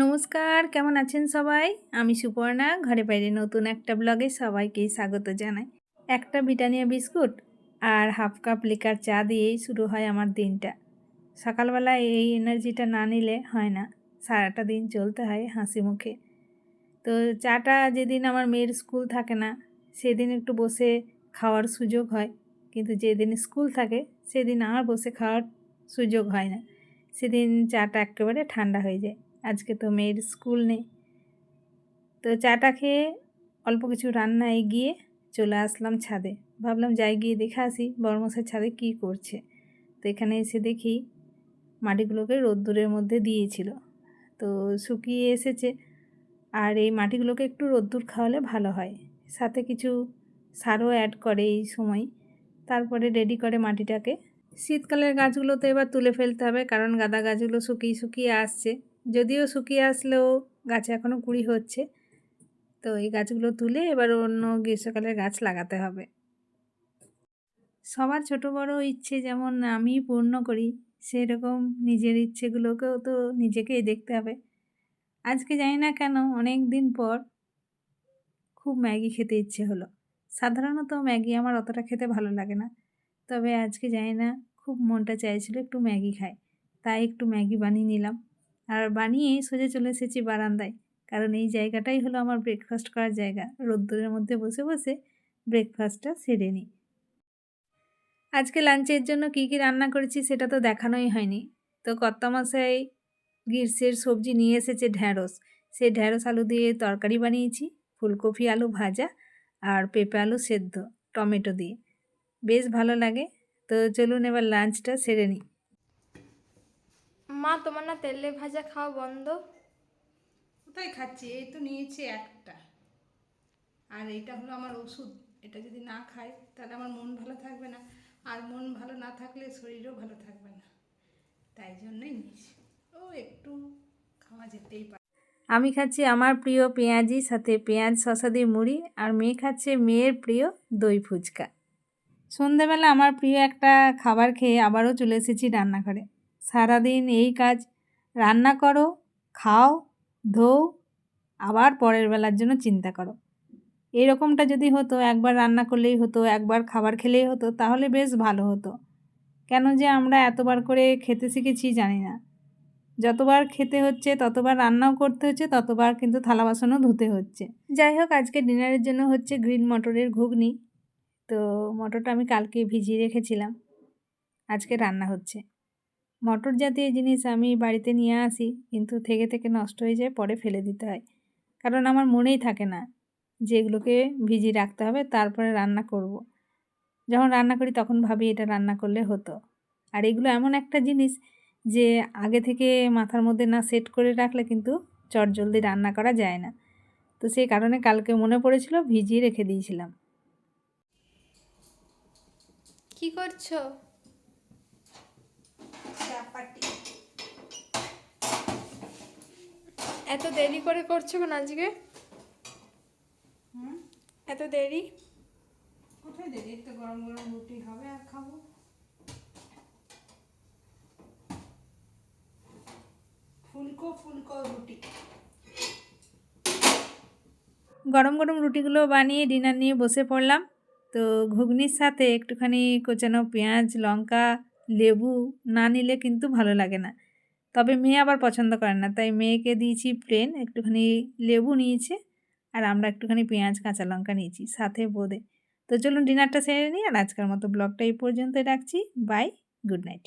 নমস্কার, কেমন আছেন সবাই? আমি সুপর্ণা, ঘরে বাইরে নতুন একটা ব্লগে সবাইকেই স্বাগত জানাই। একটা ব্রিটানিয়া বিস্কুট আর হাফ কাপ লিকার চা দিয়েই শুরু হয় আমার দিনটা। সকালবেলা এই এনার্জিটা না নিলে হয় না, সারাটা দিন চলতে হয় হাসি মুখে। তো চাটা যেদিন আমার মেয়ের স্কুল থাকে না, সেদিন একটু বসে খাওয়ার সুযোগ হয়। কিন্তু যেদিন স্কুল থাকে, সেদিন আর বসে খাওয়ার সুযোগ হয় না। সেদিন চাটা একেবারে ঠান্ডা হয়ে যায়। আজকে তো মেয়ের স্কুল নেই। তো চাটা খেয়ে অল্প কিছু রান্না এগিয়ে চলে আসলাম ছাদে। ভাবলাম যাই গিয়ে দেখে আসি বড়মশাই ছাদে কি করছে। তো এখানে এসে দেখি মাটিগুলোকে রোদ্দুরের মধ্যে দিয়েছিল। তো শুকিয়ে এসেছে। আর এই মাটিগুলোকে একটু রোদ্দুর খাওয়ালে ভালো হয়। সাথে কিছু সারও অ্যাড করে এই সময়। তারপরে রেডি করে মাটিটাকে। শীতকালের গাছগুলো তো এবার তুলে ফেলতে হবে। কারণ গাঁদা গাছগুলো শুকিয়ে শুকিয়ে আসছে। যদিও শুকিয়ে আসলেও গাছে এখনও কুড়ি হচ্ছে। তো এই গাছগুলো তুলে এবার অন্য গ্রীষ্মকালের গাছ লাগাতে হবে। সবার ছোট বড় ইচ্ছে যেমন আমি পূর্ণ করি, সেরকম নিজের ইচ্ছেগুলোকেও তো নিজেকেই দেখতে হবে। আজকে জানি না কেন, অনেক দিন পর খুব ম্যাগি খেতে ইচ্ছে হলো। সাধারণত ম্যাগি আমার অতটা খেতে ভালো লাগে না। তবে আজকে জানি না, খুব মনটা চাইছিল একটু ম্যাগি খাই। তাই একটু ম্যাগি বানিয়ে নিলাম। আর বানিয়ে সোজা চলে এসেছি বারান্দায়। কারণ এই জায়গাটাই হলো আমার ব্রেকফাস্ট করার জায়গা। রোদ্দুরের মধ্যে বসে বসে ব্রেকফাস্টটা সেরে নিই। আজকে লাঞ্চের জন্য কী কী রান্না করেছি সেটা তো দেখানোই হয়নি। তো কর্তামশাই গ্রীষ্মের সবজি নিয়ে এসেছে ঢ্যাঁড়স। সেই ঢ্যাঁড়স আলু দিয়ে তরকারি বানিয়েছি, ফুলকপি আলু ভাজা আর পেঁপে আলু সেদ্ধ, টমেটো দিয়ে। বেশ ভালো লাগে। তো চলুন এবার লাঞ্চটা সেরে নিই। মা তোমার না তেলে ভাজা খাওয়া বন্ধ। কোথায় খাচ্ছি? এই তো নিয়েছি একটা। আর এটা হলো আমার ওষুধ। এটা যদি না খাই তাহলে আমার মন ভালো থাকবে না। আর মন ভালো না থাকলে শরীরও ভালো থাকবে না। তাই জন্যই নিয়েছি। ও একটু খাওয়া যেতেই পারে। আমি খাচ্ছি আমার প্রিয় পেঁয়াজি সাথে পেঁয়াজ শশা দিয়ে মুড়ি আর মেয়ে খাচ্ছে মেয়ের প্রিয় দই ফুচকা। সন্ধেবেলা আমার প্রিয় একটা খাবার খেয়ে আবারও চলে এসেছি রান্নাঘরে। সারাদিন এই কাজ। রান্না করো, খাও, ধোও, আবার পরের বেলার জন্য চিন্তা করো। এরকমটা যদি হতো, একবার রান্না করলেই হতো, একবার খাবার খেলেই হতো, তাহলে বেশ ভালো হতো। কেন যে আমরা এতবার করে খেতে শিখেছি জানি না। যতবার খেতে হচ্ছে, ততবার রান্নাও করতে হচ্ছে, ততবার কিন্তু থালা বাসনও ধুতে হচ্ছে। যাই হোক, আজকে ডিনারের জন্য হচ্ছে গ্রিন মটরের ঘুগনি। তো মটরটা আমি কালকে ভিজিয়ে রেখেছিলাম। আজকে রান্না হচ্ছে। মটর জাতীয় জিনিস আমি বাড়িতে নিয়ে আসি, কিন্তু থেকে থেকে নষ্ট হয়ে যায়, পরে ফেলে দিতে হয়। কারণ আমার মনেই থাকে না যে এগুলোকে ভিজিয়ে রাখতে হবে, তারপরে রান্না করব। যখন রান্না করি তখন ভাবি এটা রান্না করলে হতো। আর এগুলো এমন একটা জিনিস যে আগে থেকে মাথার মধ্যে না সেট করে রাখলে কিন্তু চট জলদি রান্না করা যায় না। তো সেই কারণে কালকে মনে পড়েছিল ভিজিয়ে রেখে দিয়েছিলাম। কি করছ? চাপাটি এত দেরি করে করছ কেন আজকে? এত দেরি? কোথায় দেরি? একটু গরম গরম রুটি হবে আর খাব। ফুলকো ফুলকো রুটি। গরম গরম রুটিগুলো বানিয়ে ডিনার নিয়ে বসে পড়লাম। তো ঘুগনির সাথে একটুখানি কোচানো পেঁয়াজ লঙ্কা লেবু না নিলে কিন্তু ভালো লাগে না। তবে মেয়ে আবার পছন্দ করে না, তাই মেয়েকে দিয়েছি প্লেন একটুখানি লেবু নিয়েছে আর আমরা একটুখানি পেঁয়াজ, কাঁচা লঙ্কা নিয়েছি সাথে বোঁদে। তো চলুন ডিনারটা সেরে নিই আর আজকের মতো ব্লগটা এই পর্যন্তই রাখছি। Bye, good night.